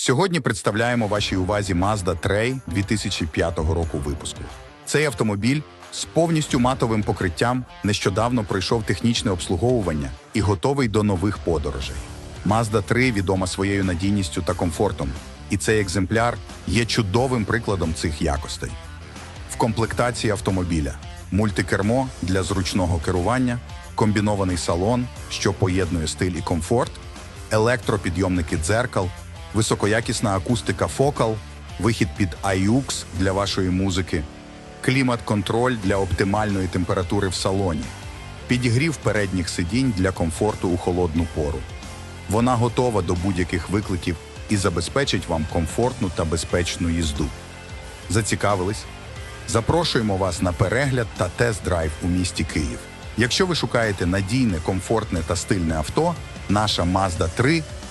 Сьогодні представляємо вашій увазі Mazda 3 2005 року випуску. Цей автомобіль з повністю матовим покриттям нещодавно пройшов технічне обслуговування і готовий до нових подорожей. Mazda 3 відома своєю надійністю та комфортом, і цей екземпляр є чудовим прикладом цих якостей. В комплектації автомобіля мультикермо для зручного керування, комбінований салон, що поєднує стиль і комфорт, електропідйомники дзеркал, високоякісна акустика Focal, вихід під AUX для вашої музики, клімат-контроль для оптимальної температури в салоні, підігрів передніх сидінь для комфорту у холодну пору. Вона готова до будь-яких викликів і забезпечить вам комфортну та безпечну їзду. Зацікавились? Запрошуємо вас на перегляд та тест-драйв у місті Київ. Якщо ви шукаєте надійне, комфортне та стильне авто, наша Mazda 3